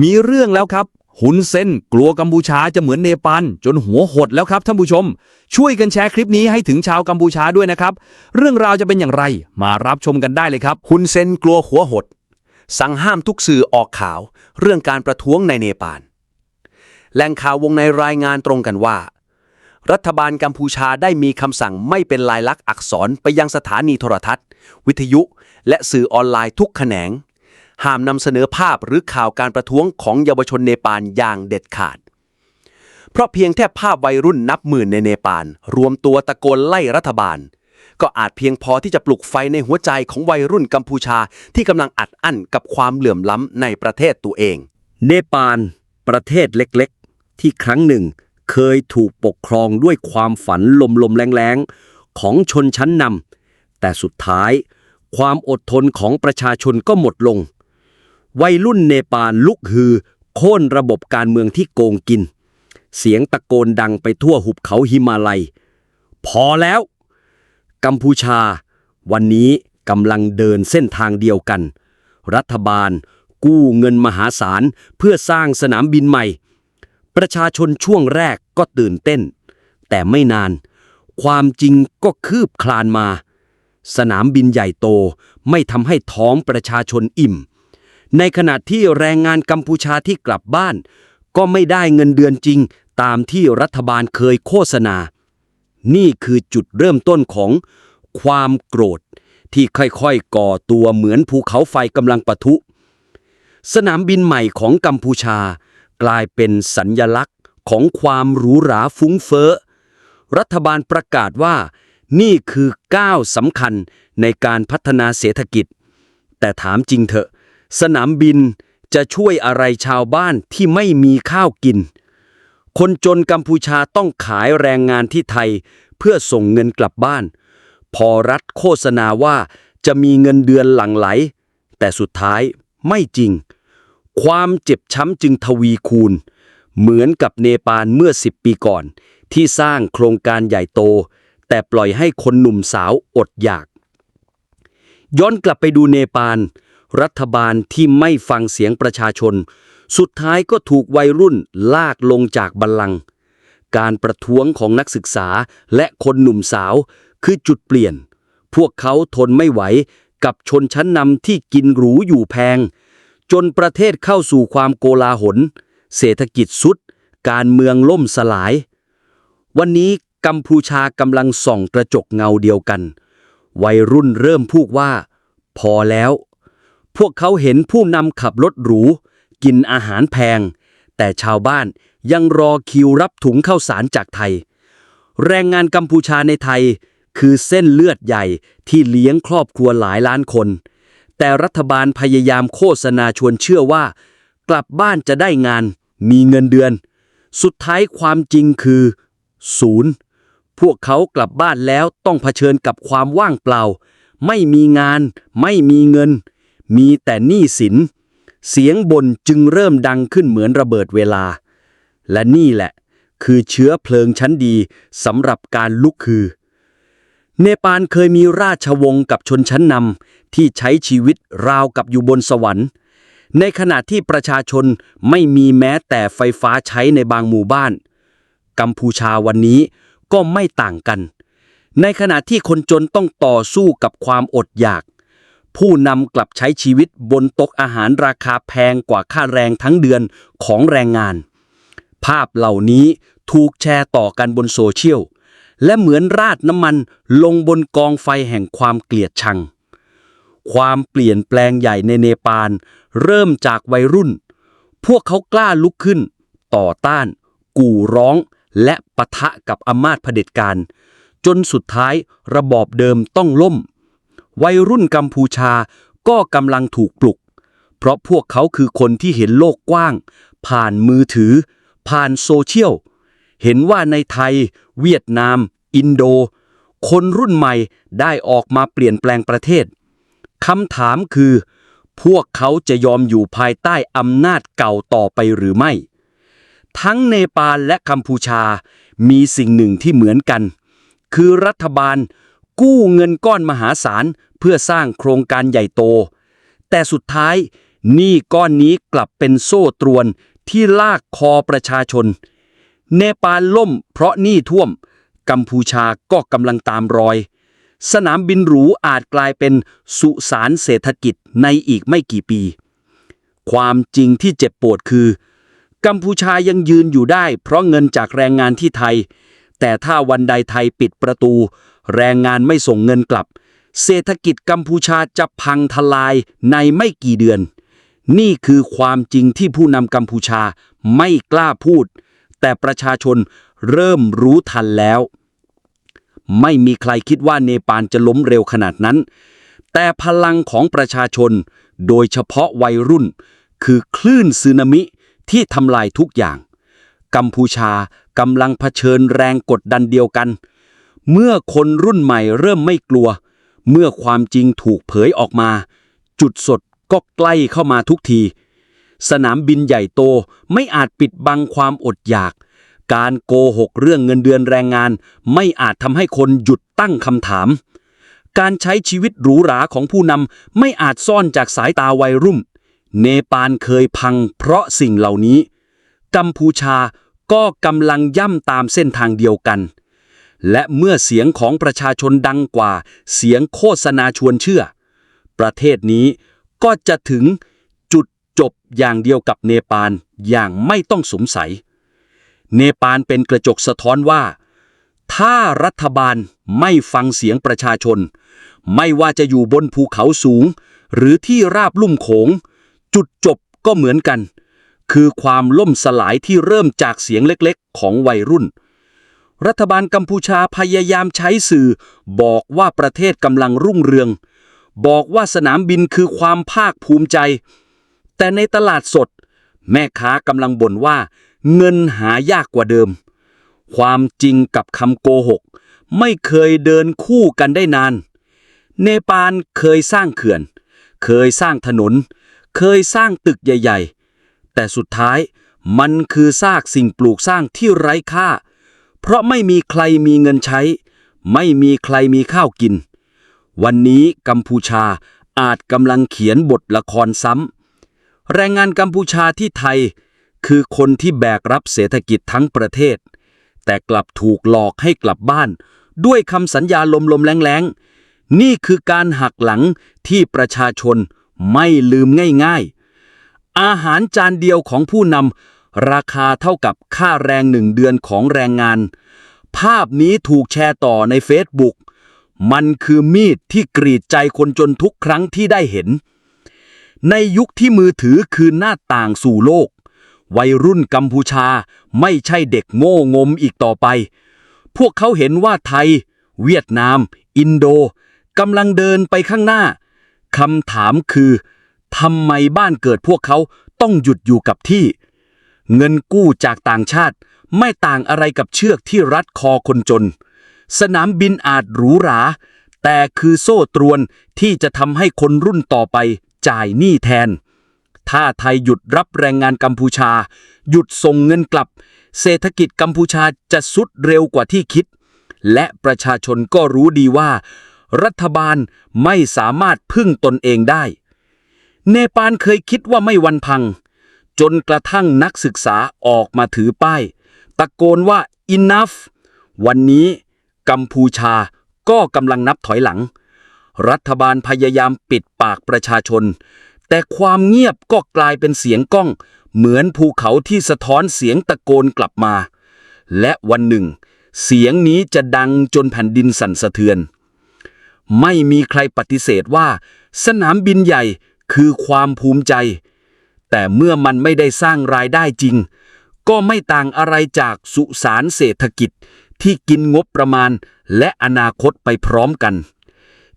มีเรื่องแล้วครับ หุนเซนกลัวกัมพูชาจะเหมือนเนปาลจนหัวหดแล้วครับท่านผู้ชม ช่วยกันแชร์คลิปนี้ให้ถึงชาวกัมพูชาด้วยนะครับ เรื่องราวจะเป็นอย่างไรมารับชมกันได้เลยครับฮุนเซนกลัวหัวหด สั่งห้ามทุกสื่อออกข่าว เรื่องการประท้วงในเนปาลแหล่งข่าววงในรายงานตรงกันว่า รัฐบาลกัมพูชาได้มีคำสั่งไม่เป็นลายลักษณ์อักษรไปยังสถานีโทรทัศน์ วิทยุ และสื่อออนไลน์ทุกแขนง ห้ามนำเสนอภาพหรือข่าวการประท้วงของเยาวชนเนปาลอย่างเด็ดขาด เพราะเพียงแค่ภาพวัยรุ่นนับหมื่นในเนปาลรวมตัวตะโกนไล่รัฐบาล ก็อาจเพียงพอที่จะปลุกไฟในหัวใจของวัยรุ่นกัมพูชาที่กำลังอัดอั้นกับความเหลื่อมล้ำในประเทศตัวเอง เนปาล ประเทศเล็กๆ ที่ครั้งหนึ่งเคยถูกปกครองด้วยความฝันลมๆแรงๆ ของชนชั้นนำแต่สุดท้าย ความอดทนของประชาชนก็หมดลง วัยรุ่นเนปาลลุกฮือ โค่นระบบการเมืองที่โกงกิน เสียงตะโกนดังไปทั่วหุบเขาหิมาลัย พอแล้ว กัมพูชา วันนี้กำลังเดินเส้นทางเดียวกัน รัฐบาล กู้เงินมหาศาล เพื่อสร้างสนามบินใหม่ ประชาชนช่วงแรกก็ตื่นเต้น แต่ไม่นาน ความจริงก็คืบคลานมา สนามบินใหญ่โตไม่ทำให้ท้องประชาชนอิ่ม ในขณะที่แรงงานกัมพูชาที่กลับบ้าน ก็ไม่ได้เงินเดือนจริง ตามที่รัฐบาลเคยโฆษณา นี่คือจุดเริ่มต้นของความโกรธ ที่ค่อยๆก่อตัวเหมือนภูเขาไฟกำลังปะทุ สนามบินใหม่ของกัมพูชา กลายเป็นสัญญลักษณ์ของความหรูหราฟุ้งเฟ้อ รัฐบาลประกาศว่า นี่คือก้าวสำคัญในการพัฒนาเศรษฐกิจ แต่ถามจริงเถอะ สนามบินจะช่วยอะไรชาวบ้านที่ไม่มีข้าวกิน คนจนกัมพูชาต้องขายแรงงานที่ไทยเพื่อส่งเงินกลับบ้าน พอรัฐโฆษณาว่าจะมีเงินเดือนหลั่งไหล แต่สุดท้ายไม่จริง ความเจ็บช้ำจึงทวีคูณ เหมือนกับเนปาลเมื่อ10ปีก่อน ที่สร้างโครงการใหญ่โต แต่ปล่อยให้คนหนุ่มสาวอดอยาก ย้อนกลับไปดูเนปาล รัฐบาลที่ไม่ฟังเสียงประชาชน สุดท้ายก็ถูกวัยรุ่นลากลงจากบัลลังก์การประท้วงของนักศึกษาและคนหนุ่มสาว คือจุดเปลี่ยน พวกเขาทนไม่ไหวกับชนชั้นนำที่กินหรูอยู่แพง จนประเทศเข้าสู่ความโกลาหล เศรษฐกิจสุด การเมืองล่มสลาย วันนี้กัมพูชากำลังส่องกระจกเงาเดียวกัน วัยรุ่นเริ่มพูดว่า พอแล้ว พวกเขาเห็นผู้นำขับรถหรู กินอาหารแพง แต่ชาวบ้านยังรอคิวรับถุงข้าวสารจากไทย แรงงานกัมพูชาในไทย คือเส้นเลือดใหญ่ที่เลี้ยงครอบครัวหลายล้านคน แต่รัฐบาลพยายามโฆษณาชวนเชื่อว่า กลับบ้านจะได้งาน มีเงินเดือน สุดท้ายความจริงคือศูนย์พวกเขากลับบ้านแล้วต้องเผชิญกับความว่างเปล่า ไม่มีงาน ไม่มีเงิน มีแต่หนี้สิน เสียงบ่นจึงเริ่มดังขึ้นเหมือนระเบิดเวลา และนี่แหละ คือเชื้อเพลิงชั้นดีสำหรับการลุกคือ เนปาลเคยมีราชวงศ์กับชนชั้นนำที่ใช้ชีวิตราวกับอยู่บนสวรรค์ ในขณะที่ประชาชนไม่มีแม้แต่ไฟฟ้าใช้ในบางหมู่บ้าน กัมพูชาวันนี้ก็ไม่ต่างกันในขณะที่คนจนต้องต่อสู้กับความอดอยาก ผู้นำกลับใช้ชีวิตบนโต๊ะอาหารราคาแพงกว่าค่าแรงทั้งเดือนของแรงงาน ภาพเหล่านี้ถูกแชร์ต่อกันบนโซเชียล และเหมือนราดน้ำมันลงบนกองไฟแห่งความเกลียดชัง ความเปลี่ยนแปลงใหญ่ในเนปาล เริ่มจากวัยรุ่น พวกเขากล้าลุกขึ้น ต่อต้าน กู่ร้อง และปะทะกับอำนาจเผด็จการ จนสุดท้ายระบอบเดิมต้องล่ม วัยรุ่นกัมพูชาก็กำลังถูกปลุก เพราะพวกเขาคือคนที่เห็นโลกกว้าง ผ่านมือถือ ผ่านโซเชียล เห็นว่าในไทย เวียดนาม อินโด คนรุ่นใหม่ได้ออกมาเปลี่ยนแปลงประเทศคำถามคือ พวกเขาจะยอมอยู่ภายใต้อำนาจเก่าต่อไปหรือไม่ ทั้งเนปาลและกัมพูชามีสิ่งหนึ่งที่เหมือนกัน คือรัฐบาล กู้เงินก้อนมหาศาลเพื่อสร้างโครงการใหญ่โต แต่สุดท้ายหนี้ก้อนนี้กลับเป็นโซ่ตรวนที่ลากคอประชาชน เนปาลล่มเพราะหนี้ท่วม กัมพูชาก็กำลังตามรอย สนามบินหรูอาจกลายเป็นสุสานเศรษฐกิจในอีกไม่กี่ปี ความจริงที่เจ็บปวดคือ กัมพูชายังยืนอยู่ได้เพราะเงินจากแรงงานที่ไทย แต่ถ้าวันใดไทยปิดประตู แรงงานไม่ส่งเงินกลับ เศรษฐกิจกัมพูชาจะพังทลายในไม่กี่เดือน นี่คือความจริงที่ผู้นำกัมพูชาไม่กล้าพูด แต่ประชาชนเริ่มรู้ทันแล้ว ไม่มีใครคิดว่าเนปาลจะล้มเร็วขนาดนั้น แต่พลังของประชาชน โดยเฉพาะวัยรุ่น คือคลื่นสึนามิที่ทำลายทุกอย่าง กัมพูชากำลังเผชิญแรงกดดันเดียวกัน เมื่อคนรุ่นใหม่เริ่มไม่กลัว เมื่อความจริงถูกเผยออกมา จุดสดก็ใกล้เข้ามาทุกที สนามบินใหญ่โตไม่อาจปิดบังความอดอยาก การโกหกเรื่องเงินเดือนแรงงาน ไม่อาจทำให้คนหยุดตั้งคำถาม การใช้ชีวิตหรูหราของผู้นำไม่อาจซ่อนจากสายตาวัยรุ่น เนปาลเคยพังเพราะสิ่งเหล่านี้ กัมพูชาก็กำลังย่ำตามเส้นทางเดียวกัน และเมื่อเสียงของประชาชนดังกว่า เสียงโฆษณาชวนเชื่อ ประเทศนี้ก็จะถึงจุดจบอย่างเดียวกับเนปาลอย่างไม่ต้องสงสัย เนปาลเป็นกระจกสะท้อนว่า ถ้ารัฐบาลไม่ฟังเสียงประชาชน ไม่ว่าจะอยู่บนภูเขาสูง หรือที่ราบลุ่มโขง จุดจบก็เหมือนกัน คือความล่มสลายที่เริ่มจากเสียงเล็กๆ ของวัยรุ่น รัฐบาลกัมพูชาพยายามใช้สื่อ บอกว่าประเทศกำลังรุ่งเรือง บอกว่าสนามบินคือความภาคภูมิใจ แต่ในตลาดสด แม่ค้ากำลังบ่นว่า เงินหายากกว่าเดิม ความจริงกับคำโกหก ไม่เคยเดินคู่กันได้นาน เนปาลเคยสร้างเขื่อน เคยสร้างถนน เคยสร้างตึกใหญ่ ๆ แต่สุดท้ายมันคือซากสิ่งปลูกสร้างที่ไร้ค่า เพราะไม่มีใครมีเงินใช้ ไม่มีใครมีข้าวกิน วันนี้กัมพูชาอาจกำลังเขียนบทละครซ้ำแรงงานกัมพูชาที่ไทย คือคนที่แบกรับเศรษฐกิจทั้งประเทศ แต่กลับถูกหลอกให้กลับบ้าน ด้วยคำสัญญาลมๆแรงๆ นี่คือการหักหลังที่ประชาชนไม่ลืมง่ายๆ อาหารจานเดียวของผู้นำ ราคาเท่ากับค่าแรงหนึ่งเดือนของแรงงาน ภาพนี้ถูกแชร์ต่อในเฟซบุ๊กมันคือมีดที่กรีดใจคนจนทุกครั้งที่ได้เห็น ในยุคที่มือถือคือหน้าต่างสู่โลก วัยรุ่นกัมพูชาไม่ใช่เด็กโง่งมอีกต่อไป พวกเขาเห็นว่าไทย เวียดนาม อินโดกำลังเดินไปข้างหน้าคำถามคือทำไมบ้านเกิดพวกเขาต้องหยุดอยู่กับที่ เงินกู้จากต่างชาติไม่ต่างอะไรกับเชือกที่รัดคอคนจน สนามบินอาจหรูหรา แต่คือโซ่ตรวนที่จะทำให้คนรุ่นต่อไปจ่ายหนี้แทน ถ้าไทยหยุดรับแรงงานกัมพูชา หยุดส่งเงินกลับ เศรษฐกิจกัมพูชาจะสุดเร็วกว่าที่คิด และประชาชนก็รู้ดีว่า รัฐบาลไม่สามารถพึ่งตนเองได้ เนปาลเคยคิดว่าไม่วันพัง จนกระทั่งนักศึกษาออกมาถือป้าย ตะโกนว่า enough วันนี้กัมพูชาก็กำลังนับถอยหลัง รัฐบาลพยายามปิดปากประชาชน แต่ความเงียบก็กลายเป็นเสียงก้อง เหมือนภูเขาที่สะท้อนเสียงตะโกนกลับมา และวันหนึ่ง เสียงนี้จะดังจนแผ่นดินสั่นสะเทือน ไม่มีใครปฏิเสธว่า สนามบินใหญ่คือความภูมิใจ แต่เมื่อมันไม่ได้สร้างรายได้จริง ก็ไม่ต่างอะไรจากสุสานเศรษฐกิจที่กินงบประมาณและอนาคตไปพร้อมกัน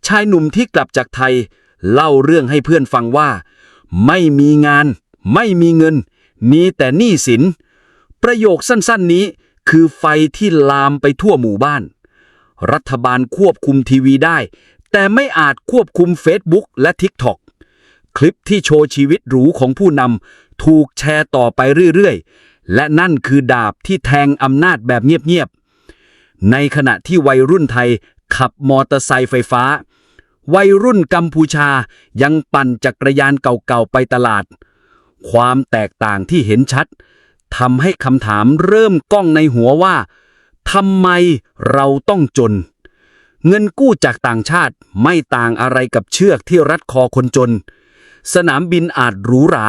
ชายหนุ่มที่กลับจากไทย เล่าเรื่องให้เพื่อนฟังว่า ไม่มีงาน ไม่มีเงินมีแต่หนี้สิน ประโยคสั้นๆนี้คือไฟที่ลามไปทั่วหมู่บ้าน รัฐบาลควบคุมทีวีได้ แต่ไม่อาจควบคุม Facebook และ TikTok คลิปที่โชว์ชีวิตหรูของผู้นำถูกแชร์ต่อไปเรื่อยๆ และนั่นคือดาบที่แทงอำนาจแบบเงียบๆ ในขณะที่วัยรุ่นไทยขับมอเตอร์ไซค์ไฟฟ้า วัยรุ่นกัมพูชายังปั่นจักรยานเก่าๆ ไปตลาด ความแตกต่างที่เห็นชัดทำให้คำถามเริ่มก้องในหัวว่าทำไมเราต้องจน เงินกู้จากต่างชาติไม่ต่างอะไรกับเชือกที่รัดคอคนจน สนามบินอาจหรูหรา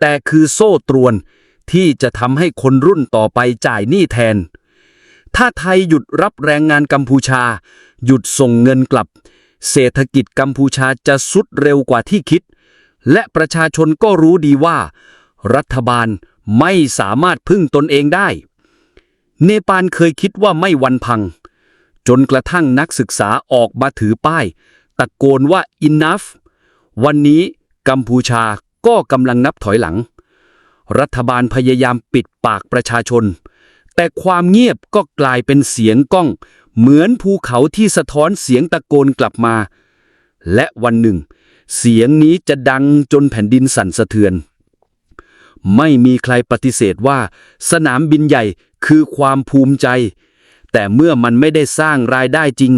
แต่คือโซ่ตรวน ที่จะทำให้คนรุ่นต่อไปจ่ายหนี้แทน ถ้าไทยหยุดรับแรงงานกัมพูชา หยุดส่งเงินกลับ เศรษฐกิจกัมพูชาจะสุดเร็วกว่าที่คิด และประชาชนก็รู้ดีว่า รัฐบาลไม่สามารถพึ่งตนเองได้ เนปาลเคยคิดว่าไม่วันพัง จนกระทั่งนักศึกษาออกมาถือป้าย ตะโกนว่า enough วันนี้ กัมพูชาก็กำลังนับถอยหลัง รัฐบาลพยายามปิดปากประชาชน แต่ความเงียบก็กลายเป็นเสียงก้อง เหมือนภูเขาที่สะท้อนเสียงตะโกนกลับมา และวันหนึ่ง เสียงนี้จะดังจนแผ่นดินสั่นสะเทือน ไม่มีใครปฏิเสธว่า สนามบินใหญ่คือความภูมิใจ แต่เมื่อมันไม่ได้สร้างรายได้จริง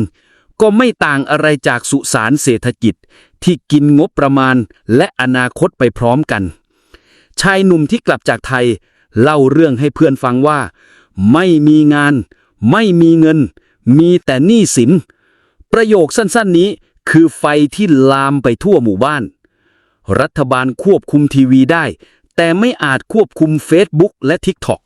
ก็ไม่ต่างอะไรจากสุสานเศรษฐกิจ ที่กินงบประมาณและอนาคตไปพร้อมกัน ชายหนุ่มที่กลับจากไทย เล่าเรื่องให้เพื่อนฟังว่า ไม่มีงาน ไม่มีเงิน มีแต่หนี้สิน ประโยคสั้นๆนี้คือไฟที่ลามไปทั่วหมู่บ้าน รัฐบาลควบคุมทีวีได้ แต่ไม่อาจควบคุม Facebook และ TikTok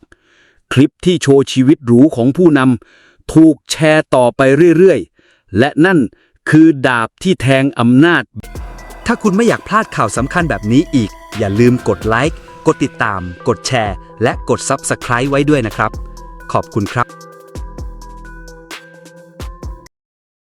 คลิปที่โชว์ชีวิตหรูของผู้นำถูกแชร์ต่อไปเรื่อยๆ และนั่นคือดาบที่แทงอำนาจ ถ้าคุณไม่อยากพลาดข่าวสำคัญแบบนี้อีก อย่าลืมกดไลค์ กดติดตาม กดแชร์ และกด Subscribe ไว้ด้วยนะครับ ขอบคุณครับ